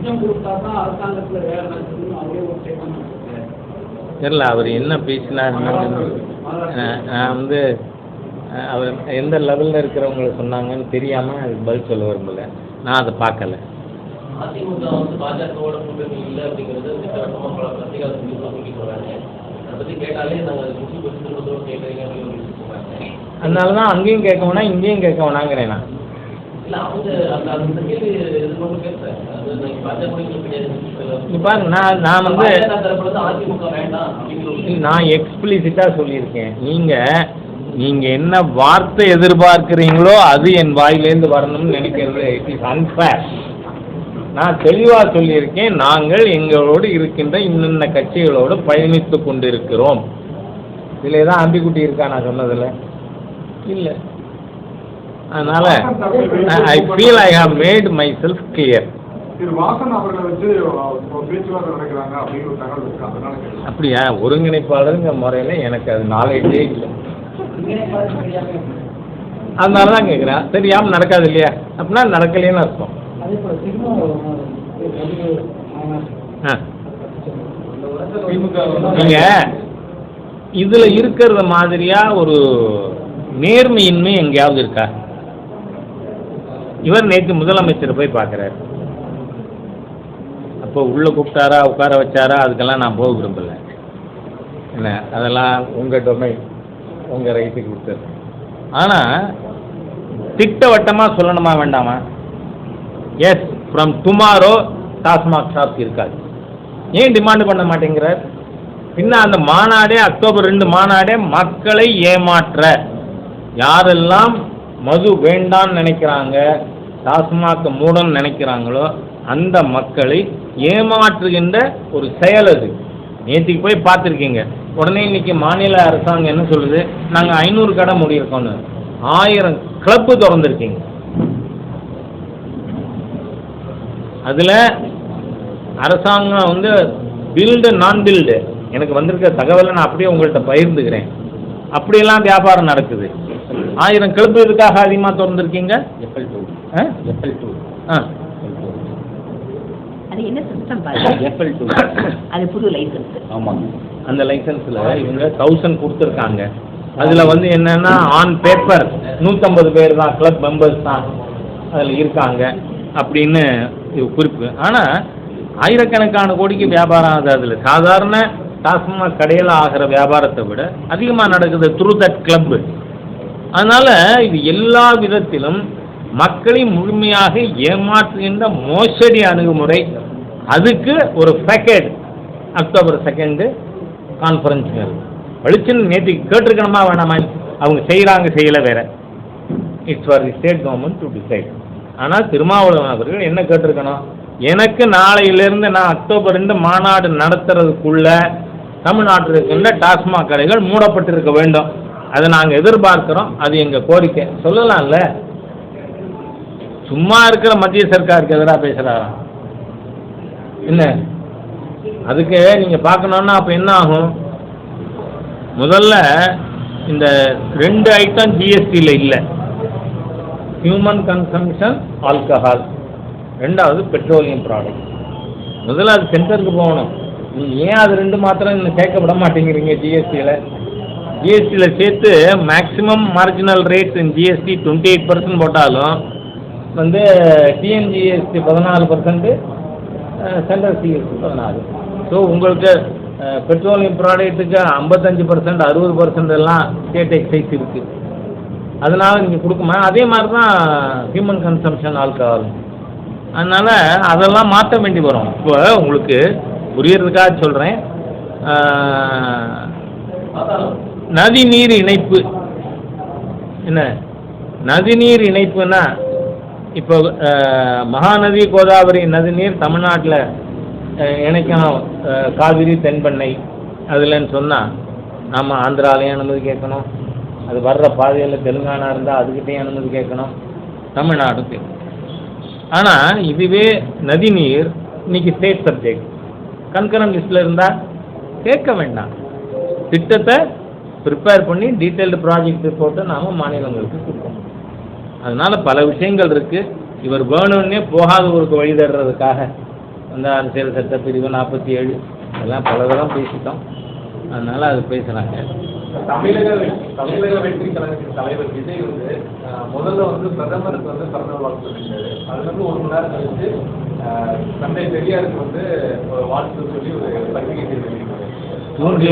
லஞ்சம் கொடுத்தா தான் அரசாங்கத்தில் வேலை நடக்குதுன்னு அவரே ஒரு ஸ்டேட்மெண்ட் கொடுத்தாரு தெரியல அவர் என்ன பேசினாருன்னு நான் வந்து அவர் எந்த லெவலில் இருக்கிறவங்களை சொன்னாங்கன்னு தெரியாமல் அதுக்கு பதில் சொல்ல விரும்பல. நான் அதை பார்க்கல. அதிமுக வந்து பாஜகவோட கூட்டணி இல்லை அப்படிங்கிறது திட்டவட்டமாக பல பத்திரிகை நியூஸ்லாம் சொல்லி போறாங்க. அதை பத்தி கேட்டாலே நாங்கள் அது முக்கிய பற்றி திரும்பத்தோடு கேட்குறீங்க அப்படின்னு சொல்லி சொல்றாங்க. அதனால தான் அங்கேயும் கேட்க வேணாம் இங்கேயும் கேட்க வேணாங்கிறேன் நான். பாருங்க நான் நான் வந்து நான் எக்ஸ்பிளிசிட்டாக சொல்லியிருக்கேன். நீங்கள் நீங்கள் என்ன வார்த்தை எதிர்பார்க்குறீங்களோ அது என் வாயிலேருந்து வரணும்னு நினைக்கிறது. இட் இஸ் அன்ஃபேர் நான் தெளிவாக சொல்லியிருக்கேன். நாங்கள் எங்களோடு இருக்கின்ற இன்னின்ன கட்சிகளோடு பயணித்து கொண்டிருக்கிறோம். இதில் ஏதாவது அம்பிக்குட்டி இருக்கா நான் சொன்னதில் இல்லை. அதனால் I feel I have made myself clear. அப்படியா? ஒருங்கிணைப்பாளருங்கிற முறையில் எனக்கு அது நாலேஜே இல்லை. அதனால தான் கேட்குறேன் தெரியாமல் நடக்காது இல்லையா? அப்படின்னா நடக்கலைன்னு அர்த்தம். ஆ. நீங்கள் இதில் இருக்கிறது மாதிரியா? ஒரு நேர்மையின்மை எங்கேயாவது இருக்கா? இவர் நேற்று முதலமைச்சரை போய் பார்க்குறாரு. அப்போ உள்ளே கூப்பிட்டாரா உட்கார வச்சாரா அதுக்கெல்லாம் நான் போக விரும்பலை. என்ன அதெல்லாம் உங்கள் டொமைன் உங்கள் ரைட்டுக்கு கொடுத்தது. ஆனால் திட்டவட்டமாக சொல்லணுமா வேண்டாமா? Yes from tomorrow TASMAC shop இருக்காது. ஏன் டிமாண்ட் பண்ண மாட்டேங்கிறார்? பின்ன அந்த மாநாடே அக்டோபர் ரெண்டு மாநாடே மக்களை ஏமாற்ற. யாரெல்லாம் மது வேண்டாம்னு நினைக்கிறாங்க டாஸ்மாக் மூடன்னு நினைக்கிறாங்களோ அந்த மக்களை ஏமாற்றுகின்ற ஒரு செயல் அது. நேற்றுக்கு போய் பார்த்துருக்கீங்க. உடனே இன்னைக்கு மாநில அரசாங்கம் என்ன சொல்லுது? நாங்கள் ஐநூறு கடை முடியிருக்கோன்னு ஆயிரம் கிளப்பு திறந்துருக்கீங்க. அதில் அரசாங்கம் வந்து பில்டு நான் பில்டு எனக்கு வந்திருக்க தகவலை நான் அப்படியே உங்கள்கிட்ட பகிர்ந்துக்கிறேன். அப்படியெல்லாம் வியாபாரம் நடக்குது. ஆயிரம் கிளப்பு இதுக்காக அதிகமாக திறந்துருக்கீங்க? எஃப்எல் டூ ஆ? எஃப்எல் டூ ஆ. அது என்ன சிஸ்டம் பாருங்க எஃப்எல் டூ அது புது லைசன்ஸ் ஆமாங்க. அந்த லைசன்ஸில் இவங்க தௌசண்ட் கொடுத்துருக்காங்க. அதில் வந்து என்னன்னா ஆன் பேப்பர் நூற்றம்பது பேர் தான் கிளப் மெம்பர்ஸ் தான் அதில் இருக்காங்க அப்படின்னு இது குறிப்பு. ஆனால் ஆயிரக்கணக்கான கோடிக்கு வியாபாரம் ஆகுது அதில். சாதாரண டாஸ்மாக் கடையில் ஆகிற வியாபாரத்தை விட அதிகமாக நடக்குது த்ரூ தட் கிளப்பு. அதனால் இது எல்லா விதத்திலும் மக்களை முழுமையாக ஏமாற்றுகின்ற மோசடி அணுகுமுறை. அதுக்கு ஒரு பேக்கேட் அக்டோபர் செகண்டு கான்ஃபரன்ஸுங்கிறது வெளிச்சுன்னு நேற்று கேட்டிருக்கணுமா வேணாமா? அவங்க செய்கிறாங்க செய்யலை வேற. It's for the state government to decide ஆனால் திருமாவளவன் அவர்கள் என்ன கேட்டிருக்கணும்? எனக்கு நாளையிலிருந்து நான் அக்டோபர் ரெண்டு மாநாடு நடத்துறதுக்குள்ள தமிழ்நாட்டில் இருக்கின்ற டாஸ்மாக் கடைகள் மூடப்பட்டிருக்க வேண்டும். அதை நாங்கள் எதிர்பார்க்கிறோம். அது எங்கள் கோரிக்கை. சொல்லலாம்ல? சும்மா இருக்கிற மத்திய சர்க்காருக்கு எதிராக பேசுகிறாரா என்ன? அதுக்கு நீங்கள் பார்க்கணுன்னா அப்போ என்ன ஆகும்? முதல்ல இந்த ரெண்டு ஐட்டம் ஜிஎஸ்டியில் இல்லை. ஹியூமன் கன்சம்ஷன் ஆல்கஹால் ரெண்டாவது பெட்ரோலியம் ப்ராடக்ட் முதல்ல அது சென்டருக்கு போகணும். நீங்க ஏன் அது ரெண்டு மாத்திரம் இன்னும் சேர்க்க விட மாட்டேங்கிறீங்க ஜிஎஸ்டியில் ஜிஎஸ்டியில் சேர்த்து maximum marginal rate GST twenty eight percent போட்டாலும் வந்து டிஎன்ஜிஎஸ்டி பதினாலு பர்சன்ட்டு சென்ட்ரல் சிஎஸ்டி பதினாலு ஸோ உங்களுக்கு பெட்ரோலியம் ப்ராடக்ட்டுக்கு ஐம்பத்தஞ்சு பர்சன்ட் அறுபது பர்சன்ட் எல்லாம் ஸ்டேட் எக்ஸைஸ் இருக்குது அதனால் நீங்கள் கொடுக்குமா? அதே மாதிரி தான் ஹியூமன் கன்சம்ஷன் ஆல்கஹால் அதனால் அதெல்லாம் மாற்ற வேண்டி வரும். இப்போ உங்களுக்கு புரியறதுக்காக சொல்கிறேன் நதிநீர் இணைப்பு. என்ன? நதிநீர் இணைப்புன்னா இப்போ மகாநதி கோதாவரி நதிநீர் தமிழ்நாட்டில் இணைக்கணும். காவிரி தென்பெண்ணை அதுலன்னு சொன்னால் நம்ம ஆந்திராலையும் அனுமதி கேட்கணும். அது வர்ற பாதையில் தெலுங்கானா இருந்தால் அதுக்கிட்டையும் அனுமதி கேட்கணும். தமிழ்நாடு கேட்கணும் ஆனால் இதுவே நதிநீர் இன்னைக்கு ஸ்டேட் சப்ஜெக்ட் கண்கரன் லிஸ்ட்டில் இருந்தால் கேட்க வேண்டாம். திட்டத்தை ப்ரிப்பேர் பண்ணி டீட்டெயில்டு ப்ராஜெக்ட் ரிப்போர்ட்டை நாம் மாநிலங்களுக்கு கொடுக்கணும் அதனால் பல விஷயங்கள் இருக்குது இவர் வேணும்னே போகாத ஊருக்கு வழி தர்றதுக்காக அந்த அரசியல் சட்டப்பிரிவு நாற்பத்தி ஏழு இதெல்லாம் பல தரம் பேசிட்டோம். அதனால் அது பேசுகிறாங்க தமிழக தமிழக வெற்றி கழகத்தின் தலைவர் விஜய் வந்து முதல்ல வந்து பிரதமருக்கு வந்து பிறந்த வாழ்த்து சொல்லியிருந்தாரு. அதுல இருந்து ஒரு மணி நேரம் கழிச்சு தந்தை பெரியாருக்கு வந்து வாழ்த்து சொல்லி ஒரு பத்திரிகை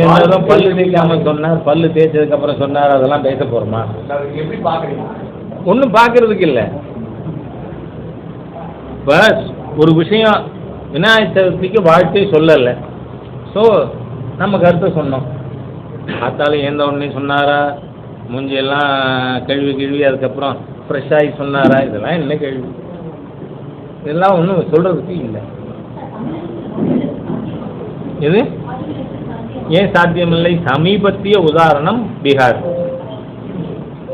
எல்லாரும் பல்லு தேய்க்காம சொன்னார் பல்லு தேய்ச்சதுக்கு அப்புறம் சொன்னார் அதெல்லாம் பேச போகிறோமா அதை எப்படி பாக்குறீங்க? ஒன்றும் பார்க்கறதுக்கு இல்லை. இப்போ ஒரு விஷயம் விநாயகர் சதுர்த்திக்கு வாழ்த்தே சொல்லலை. ஸோ நம்ம கருத்தை சொன்னோம். பார்த்தாலும் எந்த உடனே சொன்னாரா? மூஞ்சியெல்லாம் கழுவி கழுவி அதுக்கப்புறம் ஃப்ரெஷ் ஆகி சொன்னாரா? இதெல்லாம் என்ன கேள்வி? இதெல்லாம் ஒன்றும் சொல்கிறதுக்கு இல்லை. எது? ஏன் சாத்தியமில்லை? சமீபத்திய உதாரணம் பீகார்.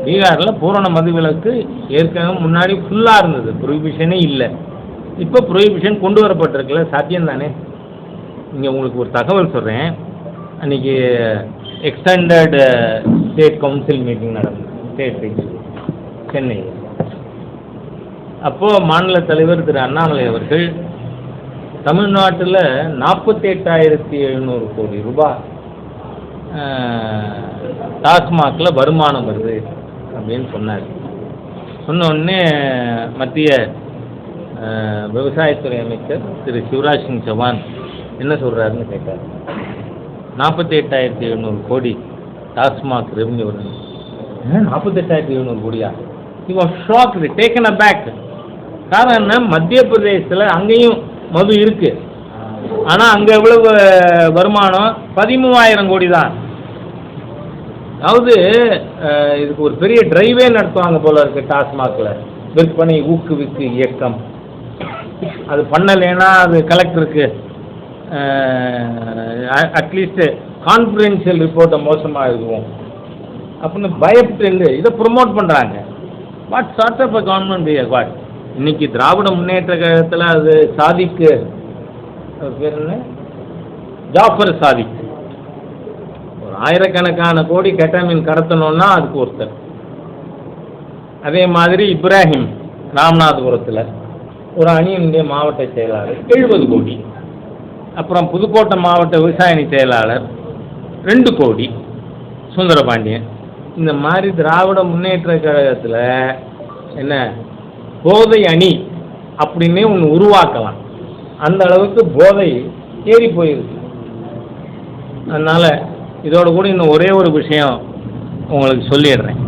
பீகாரில் பூரண மதுவிலக்கு ஏற்கனவே முன்னாடி ஃபுல்லாக இருந்தது. ப்ரொஹிபிஷனே இல்லை. இப்போ ப்ரொஹிபிஷன் கொண்டு வரப்பட்டிருக்குல்ல சாத்தியம் தானே இங்கே உங்களுக்கு ஒரு தகவல் சொல்கிறேன் அன்றைக்கி எக்ஸ்டெண்டட் ஸ்டேட் கவுன்சில் மீட்டிங் நடந்தது. ஸ்டேட் சென்னை. அப்போது மாநில தலைவர் திரு அண்ணாமலை அவர்கள் தமிழ்நாட்டில் நாற்பத்தி எட்டாயிரத்தி எழுநூறு கோடி ரூபாய் டாஸ்மாகில் வருமானம் வருது அப்படின்னு சொன்னார். சொன்ன உடனே மத்திய விவசாயத்துறை அமைச்சர் திரு சிவராஜ் சிங் சவான் என்ன சொல்கிறாருன்னு கேட்டார். நாற்பத்தி எட்டாயிரத்தி எழுநூறு கோடி டாஸ்மாக் ரெவன்யூ வருது. நாற்பத்தெட்டாயிரத்தி எழுநூறு கோடியா? You are shock taken aback காரணம் என்ன? மத்திய பிரதேசத்தில் அங்கேயும் மது இருக்கு. ஆனால் அங்கே எவ்வளவு வருமானம்? பதிமூவாயிரம் கோடி தான். அதாவது இதுக்கு ஒரு பெரிய டிரைவே நடத்துவாங்க போல இருக்கு டாஸ்மாகில். விற்பனை ஊக்குவிக்கு இயக்கம். அது பண்ணலைன்னா அது கலெக்டருக்கு அட்லீஸ்ட்டு கான்ஃபிடென்ஷியல் ரிப்போர்ட்டை மோசமாக இருக்கும் அப்படின்னு பயப்பட்டு இதை ப்ரொமோட் பண்ணுறாங்க what sort of a government behave what இன்னைக்கு திராவிட முன்னேற்ற கழகத்தில் அது சாதிக்கு பேர் என்ன? ஜாஃபர் சாதிக் ஒரு ஆயிரக்கணக்கான கோடி கெட்டமின் கடத்தணும்னா அதுக்கு ஒருத்தர். அதே மாதிரி இப்ராஹிம் ராமநாதபுரத்தில் ஒரு அணியினுடைய மாவட்ட செயலாளர் எழுபது கோடி. அப்புறம் புதுக்கோட்டை மாவட்ட விவசாய அணி செயலாளர் ரெண்டு கோடி சுந்தரபாண்டியன். இந்த மாதிரி திராவிட முன்னேற்ற கழகத்தில் என்ன போதை அணி அப்படின்னே ஒன்று உருவாக்கலாம். அந்த அளவுக்கு போதை ஏறி போயிருக்கு. அதனால் இதோட கூட இன்னும் ஒரே ஒரு விஷயம் உங்களுக்கு சொல்லிடுறேன்.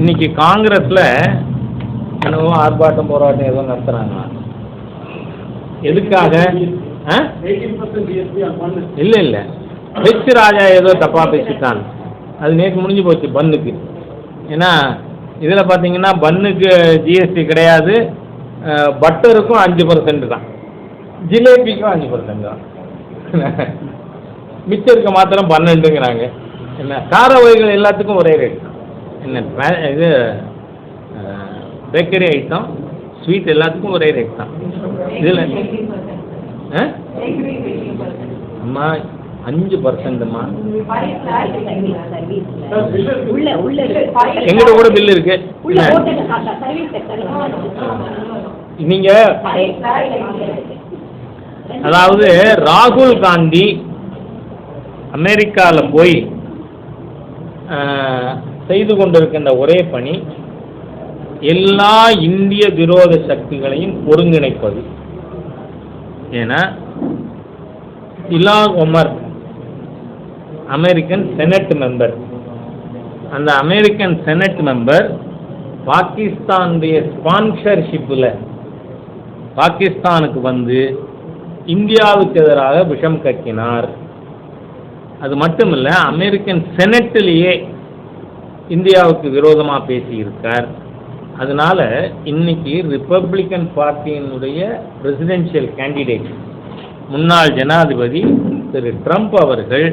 இன்னைக்கு காங்கிரஸில் என்னவோ ஆர்ப்பாட்டம் போராட்டம் எதுவும் நடத்துகிறாங்களா எதுக்காக? ஆ? இல்லை இல்லை. ஹெச் ராஜா ஏதோ தப்பாக பேசிட்டான். அது நேற்று முடிஞ்சு போச்சு பன்னுக்கு ஏன்னா இதில் பார்த்தீங்கன்னா பன்னுக்கு ஜிஎஸ்டி கிடையாது. பட்டருக்கும் அஞ்சு பர்சன்ட் தான். ஜிலேபிக்கும் அஞ்சு பர்சன்ட் தான். மிச்சம் இருக்க மாத்திரம் பன்னெண்டுங்கிறாங்க. என்ன? கார வகைகள் எல்லாத்துக்கும் ஒரே ரேட் என்ன இது பேக்கரி ஐட்டம் ஸ்வீட் எல்லாத்துக்கும் ஒரே ரேட் தான். இதில் அம்மா அஞ்சு பர்சன்ட்மா. எங்கிட்ட கூட பில் இருக்கு. நீங்க அதாவது ராகுல் காந்தி அமெரிக்காவில் போய் செய்து கொண்டிருக்கின்ற ஒரே பணி எல்லா இந்திய விரோத சக்திகளையும் ஒருங்கிணைப்பது. ஏன்னா Ilhan Omar American senate member. அந்த அமெரிக்கன் செனட் மெம்பர் பாகிஸ்தானுடைய ஸ்பான்சர்ஷிப்பில் பாகிஸ்தானுக்கு வந்து இந்தியாவுக்கு எதிராக விஷம் கக்கினார். அது மட்டும் இல்லை அமெரிக்கன் செனட்டிலேயே இந்தியாவுக்கு விரோதமாக பேசியிருக்கார். அதனால இன்னைக்கு ரிப்பப்ளிக்கன் பார்ட்டியினுடைய பிரசிடென்ஷியல் கேண்டிடேட் முன்னாள் ஜனாதிபதி திரு ட்ரம்ப் அவர்கள்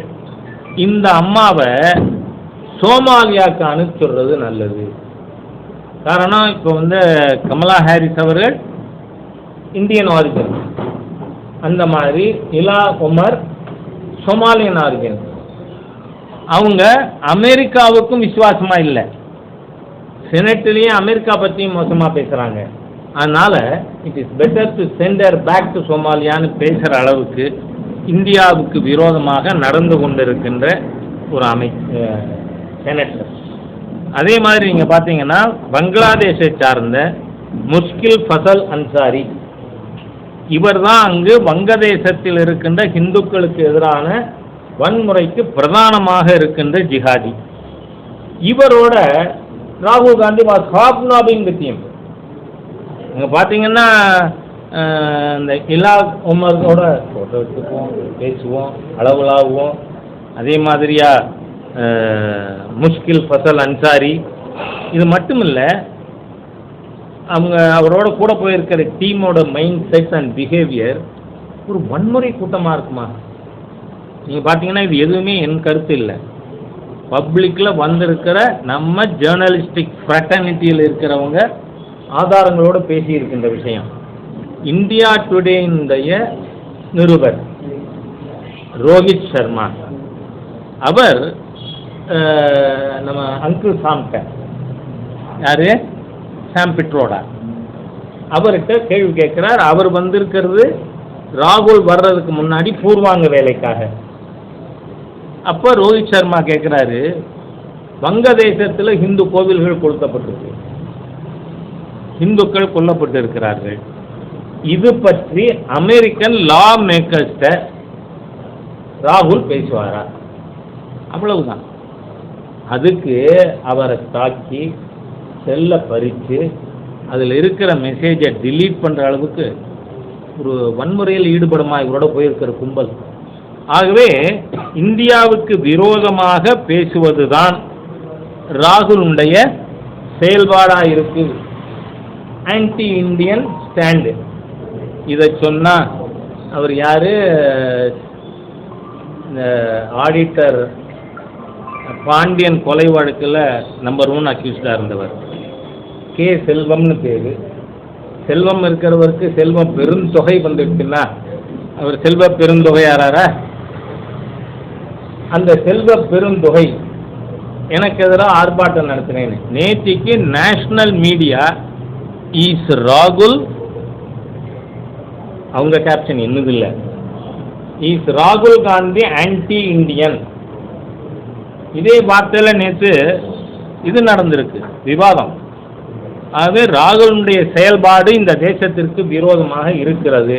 இந்த அம்மாவை சோமாலியாவுக்கு அனுப்பிச்சுடுறது நல்லது. காரணம் இப்போ வந்து கமலா ஹாரிஸ் அவர்கள் இந்தியன் ஆரிஜின் அந்த மாதிரி இலா உமர் சோமாலியன் ஆரிஜின் அவங்க அமெரிக்காவுக்கும் விசுவாசமாக இல்லை. செனட்லேயும் அமெரிக்கா பற்றியும் மோசமாக பேசுகிறாங்க அதனால் it is better to send her back to சோமாலியான்னு பேசுகிற அளவுக்கு இந்தியாவுக்கு விரோதமாக நடந்து கொண்டிருக்கின்ற ஒரு அமை செனட்டர் அதே மாதிரி நீங்கள் பார்த்தீங்கன்னா பங்களாதேஷை சார்ந்த முஷ்கில் ஃபசல் அன்சாரி இவர் தான் அங்கு வங்கதேசத்தில் இருக்கின்ற ஹிந்துக்களுக்கு எதிரான வன்முறைக்கு பிரதானமாக இருக்கின்ற ஜிஹாதி. இவரோட ராகுல் Gandhi was hobnobbing with him அங்கே பார்த்தீங்கன்னா இந்த இல்லா உமரோட ஃபோட்டோ எடுத்துக்குவோம் பேசுவோம் அளவுலாகுவோம் அதே மாதிரியா முஷ்கில் ஃபசல் அன்சாரி. இது மட்டும் இல்லை அவங்க அவரோட கூட போயிருக்கிற டீமோட மைண்ட் செட் அண்ட் பிஹேவியர் ஒரு வன்முறை கூட்டமாக இருக்குமா? நீங்கள் பார்த்தீங்கன்னா இது எதுவுமே என் கருத்து இல்லை. பப்ளிக்கில் வந்திருக்கிற நம்ம ஜேர்னலிஸ்டிக் ஃப்ரெட்டர்னிட்டியில் இருக்கிறவங்க ஆதாரங்களோடு பேசியிருக்கின்ற விஷயம். இந்தியா டுடேனுடைய நிருபர் ரோஹித் சர்மா. அவர் நம்ம அங்கிள் சாம்கிட்ட யார்? சாம் பிட்ரோடா. அவர்கிட்ட கேள்வி கேட்குறார். அவர் வந்திருக்கிறது ராகுல் வர்றதுக்கு முன்னாடி பூர்வாங்க வேலைக்காக. அப்போ ரோஹித் சர்மா கேட்குறாரு வங்கதேசத்தில் இந்து கோவில்கள் கொளுத்தப்பட்டிருக்கு. இந்துக்கள் கொல்லப்பட்டு இருக்கிறார்கள் இது பற்றி அமெரிக்கன் லா மேக்கர்ஸ்ட ராகுல் பேசுவாரா? அவ்வளவுதான். அதுக்கு அவரை தாக்கி செல்லை பறித்து அதில் இருக்கிற மெசேஜை டிலீட் பண்ணுற அளவுக்கு ஒரு வன்முறையில் ஈடுபடுமா இவரோட போயிருக்கிற கும்பல். ஆகவே இந்தியாவுக்கு விரோதமாக பேசுவதுதான் ராகுலுடைய செயல்பாடாக இருக்கு. ஆன்டி இந்தியன் ஸ்டாண்டு இதை சொன்னால் அவர் யார்? ஆடிட்டர் பாண்டியன் கொலை வழக்கில் நம்பர் ஒன் அக்யூஸ்டாக இருந்தவர். கே. செல்வம்னு பேர். செல்வம் இருக்கிறவருக்கு செல்வம் பெருந்தொகை வந்துடுச்சுன்னா அவர் செல்வ பெருந்தொகையாரா அந்த செல்வ பெருந்தொகை எனக்கு எதிராக ஆர்ப்பாட்டம் நடத்தினேன். நேற்றுக்கு நேஷனல் மீடியா இஸ் ராகுல் அவங்க கேப்ஷன் இன்னதில்லை இஸ் ராகுல் காந்தி ஆன்டி இந்தியன் இதே வார்த்தையில் நேற்று இது நடந்திருக்கு விவாதம். ஆகவே ராகுலுடைய செயல்பாடு இந்த தேசத்திற்கு விரோதமாக இருக்கிறது.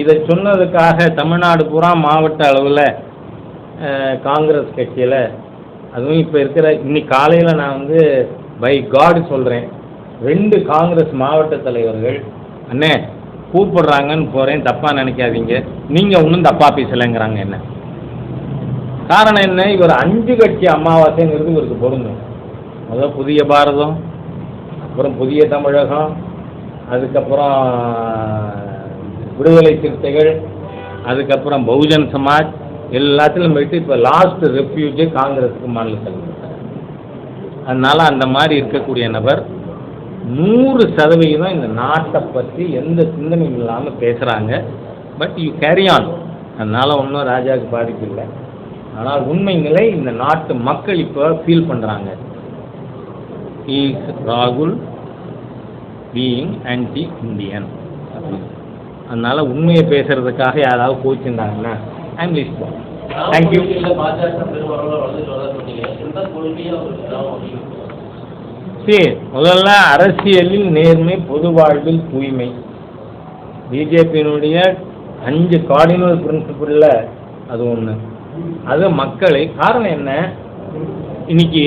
இதை சொன்னதுக்காக தமிழ்நாடு புறா மாவட்ட அளவில் காங்கிரஸ் கட்சியில். அதுவும் இப்போ இருக்கிற இன்னைக்கு காலையில் நான் வந்து பை காடு சொல்கிறேன் ரெண்டு காங்கிரஸ் மாவட்ட தலைவர்கள் அண்ணே கூப்பிடுறாங்கன்னு போகிறேன் தப்பாக நினைக்காதீங்க. நீங்கள் ஒன்றும் தப்பாக பேசலைங்கிறாங்க என்ன? காரணம் என்ன? இவர் அஞ்சு கட்சி அமாவாசைங்கிறது இவருக்கு பொருந்தும். முதல் புதிய பாரதம் அப்புறம் புதிய தமிழகம் அதுக்கப்புறம் விடுதலை சிறுத்தைகள் அதுக்கப்புறம் பகுஜன் சமாஜ் எல்லாத்திலும் போயிட்டு இப்போ லாஸ்ட் ரெஃப்யூஜே காங்கிரஸுக்கு மாநில தலைவர். அதனால அந்த மாதிரி இருக்கக்கூடிய நபர் நூறு சதவிகிதம் இந்த நாட்டை பற்றி எந்த சிந்தனையும் இல்லாமல் பேசுகிறாங்க பட் யூ கேரி ஆன் அதனால் ஒன்றும் ராஜாவுக்கு பாதிப்பு இல்லை. ஆனால் உண்மை இந்த நாட்டு மக்கள் இப்போ ஃபீல் பண்ணுறாங்க இஸ் ராகுல் பீயிங் ஆன்டி இந்தியன் அப்படின்னு உண்மையை பேசுகிறதுக்காக யாராவது கோச்சிருந்தாங்கன்னா ஐம் லிஸ்ட் தேங்க்யூ சரி முதல்ல அரசியலில் நேர்மை பொது வாழ்வில் தூய்மை. பிஜேபியினுடைய அஞ்சு கார்டினல் பிரின்சிபலில் அது ஒன்று அது மக்களை காரணம் என்ன? இன்னைக்கு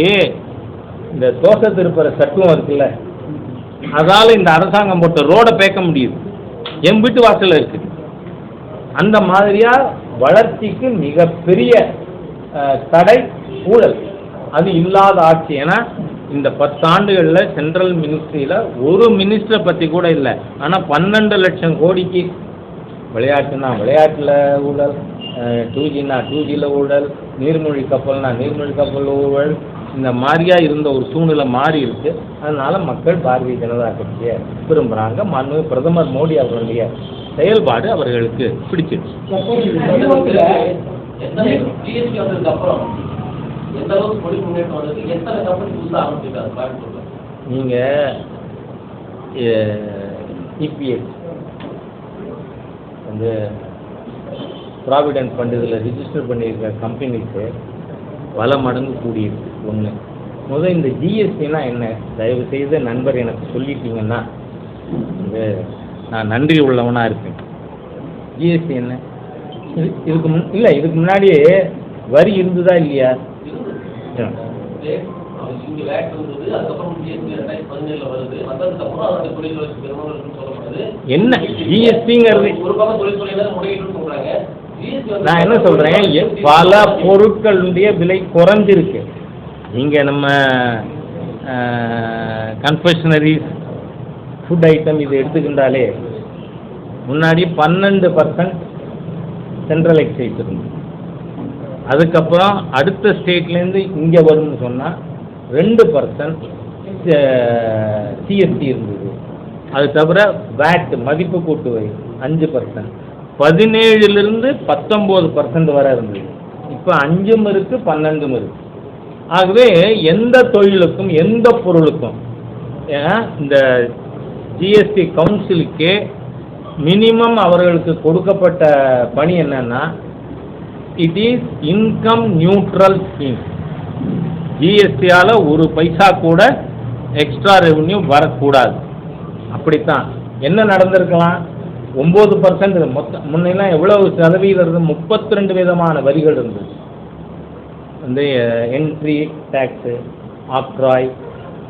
இந்த தோசை திருப்புற சட்டம் இருக்குல்ல அதால் இந்த அரசாங்கம் போட்ட ரோடை பேக்க முடியுது. என் வீட்டு வாசல்ல இருக்குது அந்த மாதிரியா வளர்ச்சிக்கு மிகப்பெரிய அஹ், தடை ஊழல். அது இல்லாத ஆட்சி. ஏன்னா இந்த பத்தாண்டுகளில் சென்ட்ரல் மினிஸ்ட்ரியில் ஒரு மினிஸ்டரை பற்றி கூட இல்லை. ஆனால் பன்னெண்டு லட்சம் கோடிக்கு விளையாட்டுனா விளையாட்டில் ஊழல் டூ ஜினா டூ ஜியில் ஊழல் நீர்மொழி கப்பல்னா நீர்மொழி கப்பல் ஊழல் இந்த மாதிரியா இருந்த ஒரு சூழ்நிலை மாறி இருக்கு. அதனால மக்கள் பாரதிய ஜனதா கட்சியை விரும்புகிறாங்க மனு பிரதமர் மோடி அவர்களுடைய செயல்பாடு அவர்களுக்கு பிடிச்சிருக்கு எத்தனை நீங்கள் இபிஎஸ் வந்து ப்ராவிடென்ட் ஃபண்ட் இதில் ரிஜிஸ்டர் பண்ணியிருக்க கம்பெனிக்கு பல மடங்கு கூடியிருக்கு. ஒன்று முதல் இந்த ஜிஎஸ்டினா என்ன? தயவு செய்து நண்பர் எனக்கு சொல்லிட்டீங்கன்னா வந்து நான் நன்றி உள்ளவனாக இருப்பேன். ஜிஎஸ்டி என்ன? இது இதுக்கு முன் இல்லை இதுக்கு முன்னாடி வரி இருந்ததா இல்லையா? என்ன? ஜிஎஸ்டிங்கிறது நான் என்ன சொல்றேன்? பல பொருட்களுடைய விலை குறைஞ்சிருக்கு. இங்கே நம்ம கன்ஃபெஷனரிஸ் ஃபுட் ஐட்டம் இது எடுத்துக்கிட்டாலே முன்னாடி பன்னெண்டு பர்சன்ட் சென்ட்ரல் எக்ஸைஸ் இருந்தது. அதுக்கப்புறம் அடுத்த ஸ்டேட்லேருந்து இங்கே வரும்னு சொன்னால் ரெண்டு பர்சன்ட் சிஎஸ்டி இருந்தது. அது தவிர வேட் மதிப்பு கூட்டு வரி அஞ்சு பர்சன்ட் பதினேழுலேருந்து பத்தொம்போது பர்சன்ட் வரை இருந்தது. இப்போ அஞ்சும் இருக்கு பன்னெண்டும் இருக்கு. ஆகவே எந்த தொழிலுக்கும் எந்த பொருளுக்கும் ஏன்னா இந்த ஜிஎஸ்டி கவுன்சிலுக்கு மினிமம் அவர்களுக்கு கொடுக்கப்பட்ட பணி என்னன்னா it is income neutral scheme ஜிஎஸ்டியால் ஒரு பைசா கூட எக்ஸ்ட்ரா ரெவன்யூ வரக்கூடாது. அப்படித்தான். என்ன நடந்திருக்கலாம்? ஒம்பது பர்சன்ட் மொத்த முன்னெல்லாம் எவ்வளவு சதவீதம் இருந்தது முப்பத்தி ரெண்டு விதமான வரிகள் இருந்தது. வந்து என்ட்ரி டேக்ஸு ஆப்ராய்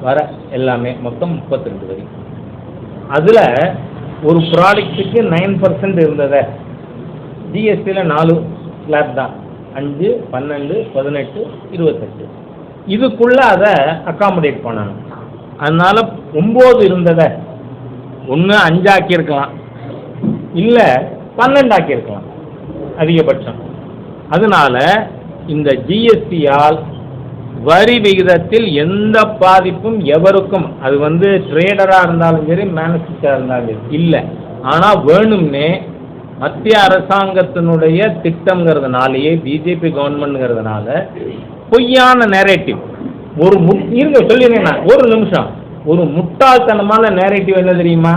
வர எல்லாமே மொத்தம் முப்பத்தி ரெண்டு வரி. அதில் ஒரு ப்ராடக்ட்டுக்கு நைன் பர்சன்ட் இருந்ததை. ஜிஎஸ்டியில் நாலு ஸ்லாப் தான். அஞ்சு பன்னெண்டு பதினெட்டு இருபத்தெட்டு. இதுக்குள்ளே அதை அக்காமடேட் பண்ணணும். அதனால் ஒம்பது இருந்ததை. ஒன்று அஞ்சாக்கியிருக்கலாம். இல்லை பன்னெண்டாக்கியிருக்கலாம் அதிகபட்சம். அதனால இந்த ஜிஎஸ்டியால் வரி விகிதத்தில் எந்த பாதிப்பும் எவருக்கும் அது வந்து ட்ரேடராக இருந்தாலும் சரி மேனுஃபேக்சராக இருந்தாலும் சரி இல்லை. ஆனால் வேணும்னே மத்திய அரசாங்கத்தினுடைய திட்டங்கிறதுனாலேயே பிஜேபி கவர்மெண்ட்ங்கிறதுனால பொய்யான நேரேட்டிவ் ஒரு மு இருங்க சொல்லிடுறேன் நான். ஒரு நிமிஷம். ஒரு முட்டாள்தனமான நேரேட்டிவ் என்ன தெரியுமா?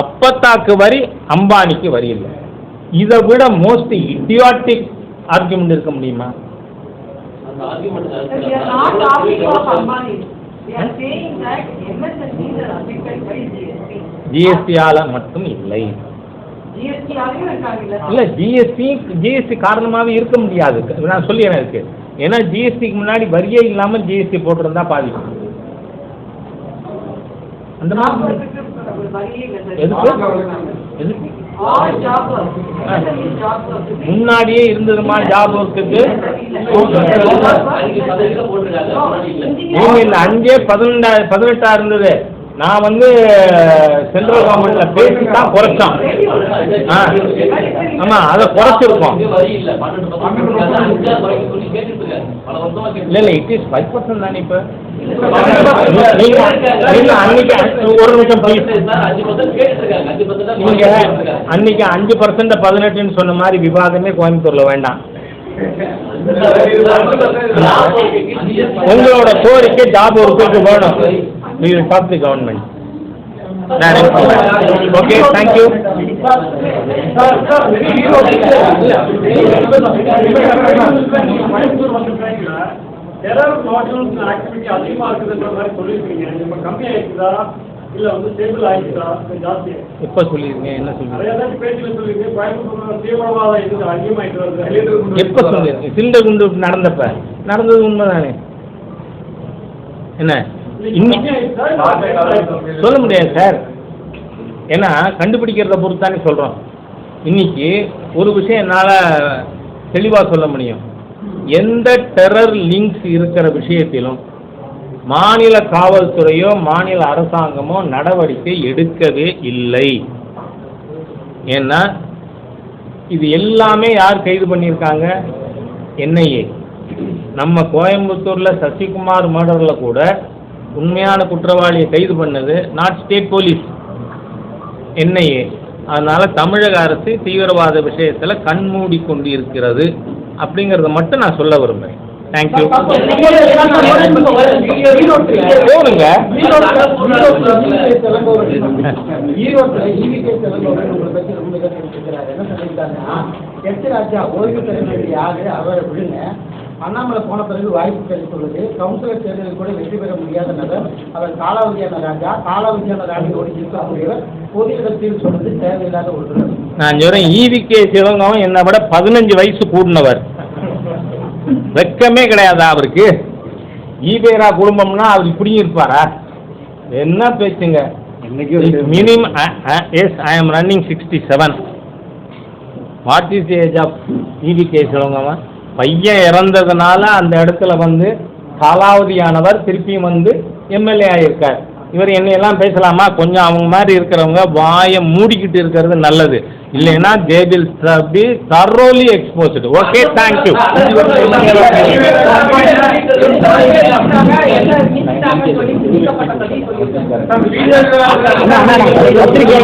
அப்பத்தாக்கு வரி அம்பானிக்கு வரி இல்லை. இதை விட மோஸ்ட் இடியாட்டிக் ஆர்குமெண்ட் இருக்க முடியுமா. ஜிஎஸ்டியால் மட்டும் இல்லை? இல்லை ஜிஎஸ்டி ஜிஎஸ்டி காரணமாகவே இருக்க முடியாது. நான் சொல்லிடுறேன் இருக்கு? ஏன்னா ஜிஎஸ்டிக்கு முன்னாடி வரியே இல்லாமல் ஜிஎஸ்டி போட்டிருந்தா பாதிக்கும் அந்த மாதிரி முன்னாடியே இருந்ததுமா ஜாப் ஒர்க்குக்கு அஞ்சு பதினெண்டா பதினெட்டா இருந்தது. நான் வந்து சென்ட்ரல் கவர்மெண்ட்டில் பேசி தான் குறைச்சோம் ஆ ஆமாம் அதை குறைச்சிருக்கோம். இல்லை இல்லை இட் இஸ் ஃபைவ் பர்சன்ட் தானே இப்போ? கேட்டுட்டு நீங்க நீங்க அன்னைக்கு ஒரு நிமிஷம் ப்ளீஸ் அஞ்சு அஞ்சு பர்சன்ட் அன்னைக்கு அஞ்சு பர்சன்ட் பதினெட்டுன்னு சொன்ன மாதிரி விவாதமே கோயம்புத்தூரில் வேண்டாம். உங்களோட கோரிக்கை ஜாப் ஒர்க்குக்கு வேணும் டெரர் மாடல்ஸ் ஆக்டிவிட்டி இருக்குதுன்ற மாதிரி சொல்லியிருக்கீங்க. இப்ப கம்மியா இருக்குதா இல்ல வந்து ஸ்டேபிள் ஆயிடுச்சா? இல்ல ஜாஸ்தி எப்போ சொல்லிருங்க என்ன சொல்லுங்க பேச்சுல அதிகமாயிட்டு வருது. எப்போ சொல்லிருங்க சில்டர் குண்டு நடந்தப்ப. நடந்தது உண்மைதானே? என்ன? இன்னைக்கு சொல்ல முடியாது சார். ஏன்னா கண்டுபிடிக்கிறத பொறுத்து தானே சொல்கிறோம் இன்னைக்கு ஒரு விஷயம் என்னால் தெளிவாக சொல்ல முடியும். எந்த டெரர் லிங்க்ஸ் இருக்கிற விஷயத்திலும் மாநில காவல்துறையோ மாநில அரசாங்கமோ நடவடிக்கை எடுக்கவே இல்லை. ஏன்னா இது எல்லாமே யார் கைது பண்ணியிருக்காங்க? என்ஐஏ நம்ம கோயம்புத்தூரில் சசிகுமார் மர்டரில் கூட உண்மையான குற்றவாளியை கைது பண்ணது நாட் ஸ்டேட் போலீஸ் என்ஐஏ அதனால் தமிழக அரசு தீவிரவாத விஷயத்தில் கண்மூடி கொண்டு இருக்கிறது அப்படிங்கிறத மட்டும் நான் சொல்ல விரும்புகிறேன் தேங்க்யூ ஈரோட்டில் போடுங்க ராஜா ஓய்வு பெற வேண்டிய அவரை விடுங்க. அண்ணாமலை போன பிறகு வாய்ப்பு கிடைத்துள்ளது. கவுன்சிலர் தேர்தலில் கூட வெற்றி பெற முடியாத நபர் அவர் காலாவதியான ராஜா காலாவதியான ராஜையோடு இருக்கக்கூடியவர் பொது இடத்தில் சொல்வது தேவையில்லாத ஒன்று. நான் சொல்றேன் ஈவிகே சிவங்கம் என்னை விட பதினஞ்சு வயசு கூடினவர். வெக்கமே கிடையாதா அவருக்கு? ஈவேரா குடும்பம்னா அவர் இப்படியும் இருப்பாரா? என்ன பேச்சுங்க? Minimum yes I am running sixty seven what is age of E V K சிவங்கவன் பையன் இறந்ததுனால அந்த இடத்துல வந்து காலாவதியானவர் திருப்பியும் வந்து எம்எல்ஏ ஆகியிருக்கார் இவர் என்னையெல்லாம் பேசலாமா? கொஞ்சம் அவங்க மாதிரி இருக்கிறவங்க வாயை மூடிக்கிட்டு இருக்கிறது நல்லது. இல்லைன்னா they will be thoroughly exposed okay thank you பத்திரிகை